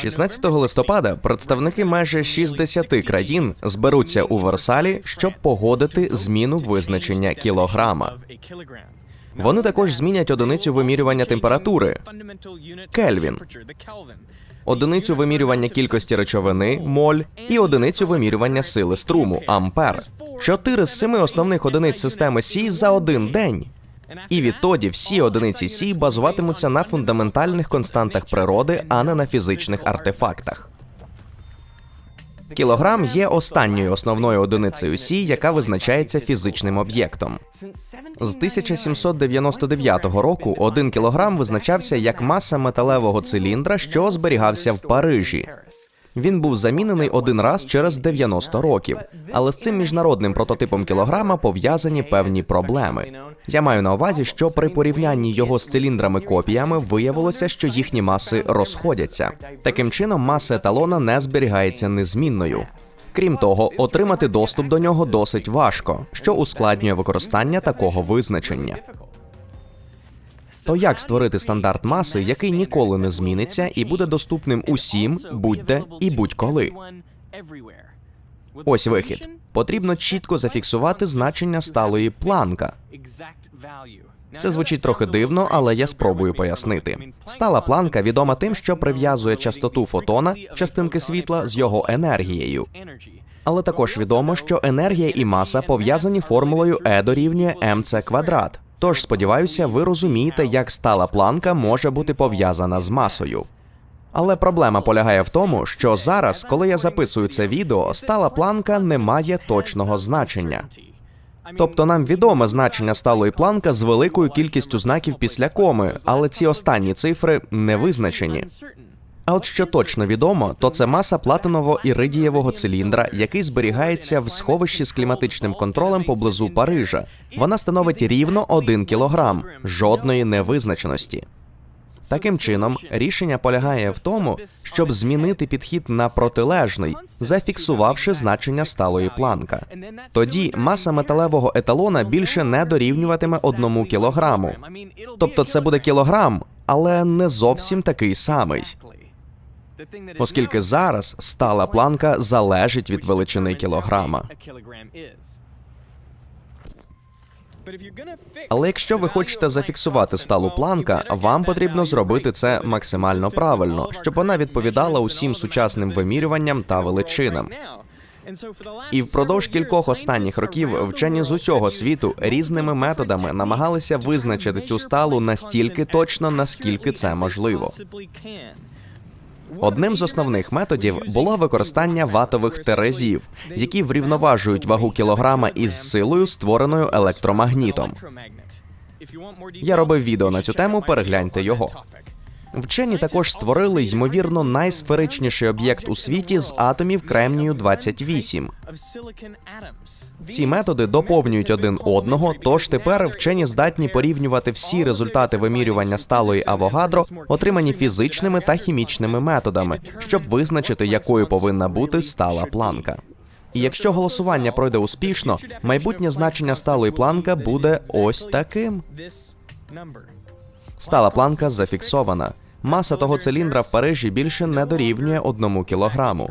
16 листопада представники майже 60 країн зберуться у Версалі, щоб погодити зміну визначення кілограма. Вони також змінять одиницю вимірювання температури Кельвін, одиницю вимірювання кількості речовини моль і одиницю вимірювання сили струму ампер. Чотири з семи основних одиниць системи Сі за один день. І відтоді всі одиниці Сі базуватимуться на фундаментальних константах природи, а не на фізичних артефактах. Кілограм є останньою основною одиницею Сі, яка визначається фізичним об'єктом. З 1799 року один кілограм визначався як маса металевого циліндра, що зберігався в Парижі. Він був замінений один раз через 90 років, але з цим міжнародним прототипом кілограма пов'язані певні проблеми. Я маю на увазі, що при порівнянні його з циліндрами-копіями виявилося, що їхні маси розходяться. Таким чином, маса еталона не зберігається незмінною. Крім того, отримати доступ до нього досить важко, що ускладнює використання такого визначення. То як створити стандарт маси, який ніколи не зміниться і буде доступним усім, будь-де і будь-коли? Ось вихід. Потрібно чітко зафіксувати значення сталої планка. Це звучить трохи дивно, але я спробую пояснити. Стала планка відома тим, що прив'язує частоту фотона, частинки світла, з його енергією. Але також відомо, що енергія і маса пов'язані формулою E дорівнює mc квадрат. Тож сподіваюся, ви розумієте, як стала планка може бути пов'язана з масою. Але проблема полягає в тому, що зараз, коли я записую це відео, стала планка не має точного значення. Тобто нам відоме значення сталої планка з великою кількістю знаків після коми, але ці останні цифри не визначені. А от що точно відомо, то це маса платиново-іридієвого циліндра, який зберігається в сховищі з кліматичним контролем поблизу Парижа. Вона становить рівно 1 кілограм, жодної невизначеності. Таким чином, рішення полягає в тому, щоб змінити підхід на протилежний, зафіксувавши значення сталої планка. Тоді маса металевого еталона більше не дорівнюватиме одному кілограму. Тобто це буде кілограм, але не зовсім такий самий. Оскільки зараз стала планка залежить від величини кілограма. Але якщо ви хочете зафіксувати сталу планка, вам потрібно зробити це максимально правильно, щоб вона відповідала усім сучасним вимірюванням та величинам. І впродовж кількох останніх років вчені з усього світу різними методами намагалися визначити цю сталу настільки точно, наскільки це можливо. Одним з основних методів було використання ватових терезів, які врівноважують вагу кілограма із силою, створеною електромагнітом. Я робив відео на цю тему, перегляньте його. Вчені також створили ймовірно найсферичніший об'єкт у світі з атомів кремнію 28 Ці методи доповнюють один одного, тож тепер вчені здатні порівнювати всі результати вимірювання сталої авогадро, отримані фізичними та хімічними методами, щоб визначити, якою повинна бути стала планка. І якщо голосування пройде успішно, майбутнє значення сталої планка буде ось таким. Стала планка зафіксована. Маса того циліндра в Парижі більше не дорівнює одному кілограму.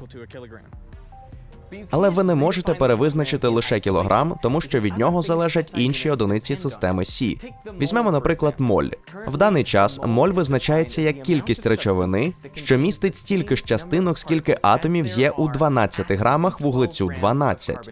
Але ви не можете перевизначити лише кілограм, тому що від нього залежать інші одиниці системи Сі. Візьмемо, наприклад, моль. В даний час моль визначається як кількість речовини, що містить стільки ж частинок, скільки атомів є у 12 грамах вуглецю 12.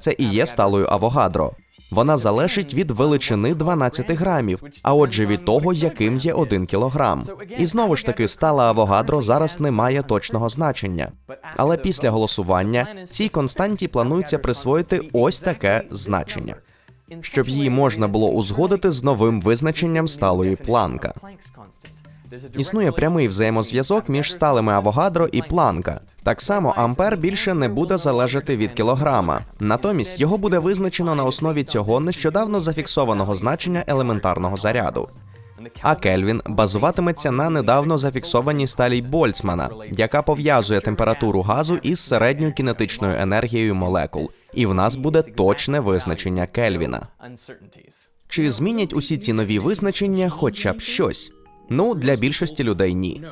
Це і є сталою авогадро. Вона залежить від величини 12 грамів, а отже від того, яким є 1 кілограм. І знову ж таки, стала авогадро зараз не має точного значення. Але після голосування цій константі планується присвоїти ось таке значення, щоб її можна було узгодити з новим визначенням сталої планка. Існує прямий взаємозв'язок між сталими авогадро і планка. Так само ампер більше не буде залежати від кілограма. Натомість його буде визначено на основі цього нещодавно зафіксованого значення елементарного заряду. А Кельвін базуватиметься на недавно зафіксованій сталі Больцмана, яка пов'язує температуру газу із середньою кінетичною енергією молекул, і в нас буде точне визначення Кельвіна. Чи змінять усі ці нові визначення хоча б щось? Ну, для більшості людей ні.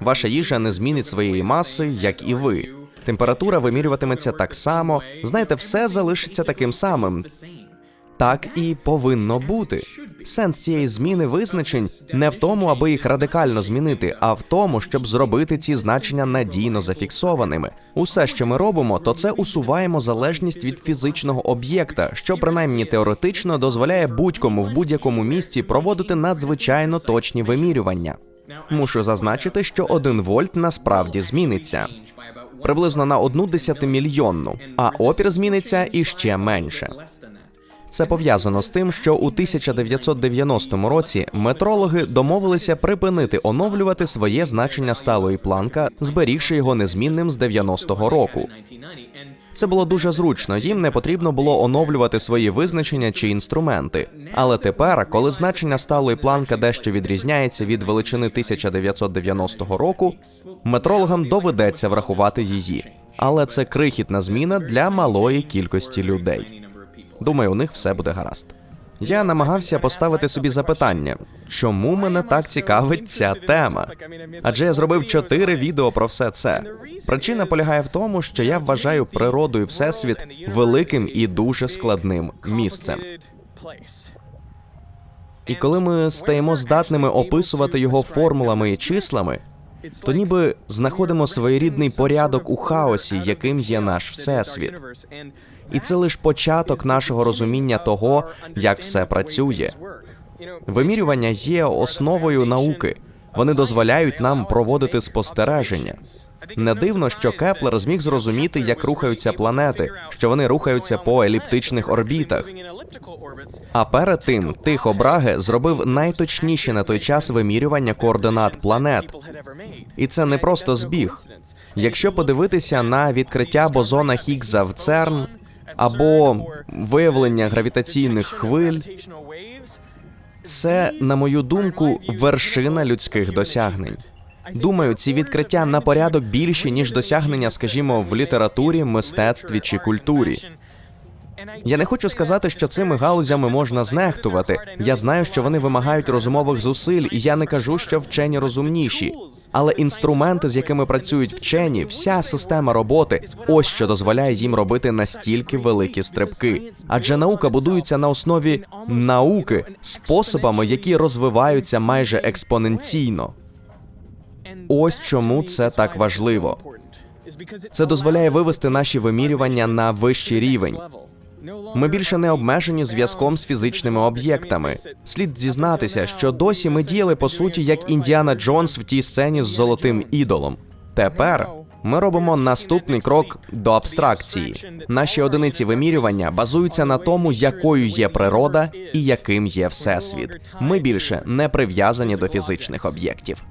Ваша їжа не змінить своєї маси, як і ви. Температура вимірюватиметься так само. Знаєте, все залишиться таким самим. Так і повинно бути. Сенс цієї зміни визначень не в тому, аби їх радикально змінити, а в тому, щоб зробити ці значення надійно зафіксованими. Усе, що ми робимо, то це усуваємо залежність від фізичного об'єкта, що принаймні теоретично дозволяє будь-кому в будь-якому місці проводити надзвичайно точні вимірювання. Мушу зазначити, що 1 вольт насправді зміниться приблизно на одну десятимільйонну, а опір зміниться іще менше. Це пов'язано з тим, що у 1990 році метрологи домовилися припинити оновлювати своє значення сталої планка, зберігши його незмінним з 90-го року. Це було дуже зручно. Їм не потрібно було оновлювати свої визначення чи інструменти. Але тепер, коли значення сталої планка дещо відрізняється від величини 1990 року, метрологам доведеться врахувати її. Але це крихітна зміна для малої кількості людей. Думаю, у них все буде гаразд. Я намагався поставити собі запитання, чому мене так цікавить ця тема? Адже я зробив чотири відео про все це. Причина полягає в тому, що я вважаю природу і всесвіт великим і дуже складним місцем. І коли ми стаємо здатними описувати його формулами і числами, то ніби знаходимо своєрідний порядок у хаосі, яким є наш всесвіт. І це лише початок нашого розуміння того, як все працює. Вимірювання є основою науки. Вони дозволяють нам проводити спостереження. Не дивно, що Кеплер зміг зрозуміти, як рухаються планети, що вони рухаються по еліптичних орбітах. А перед тим Тихо Браге зробив найточніші на той час вимірювання координат планет. І це не просто збіг. Якщо подивитися на відкриття бозона Хіггса в ЦЕРН або виявлення гравітаційних хвиль, це, на мою думку, вершина людських досягнень. Думаю, ці відкриття на порядок більші, ніж досягнення, скажімо, в літературі, мистецтві чи культурі. Я не хочу сказати, що цими галузями можна знехтувати. Я знаю, що вони вимагають розумових зусиль, і я не кажу, що вчені розумніші. Але інструменти, з якими працюють вчені, вся система роботи, ось що дозволяє їм робити настільки великі стрибки. Адже наука будується на основі науки способами, які розвиваються майже експоненційно. Ось чому це так важливо. Це дозволяє вивести наші вимірювання на вищий рівень. Ми більше не обмежені зв'язком з фізичними об'єктами. Слід зізнатися, що досі ми діяли по суті як Індіана Джонс в тій сцені з золотим ідолом. Тепер ми робимо наступний крок до абстракції. Наші одиниці вимірювання базуються на тому, якою є природа і яким є всесвіт. Ми більше не прив'язані до фізичних об'єктів.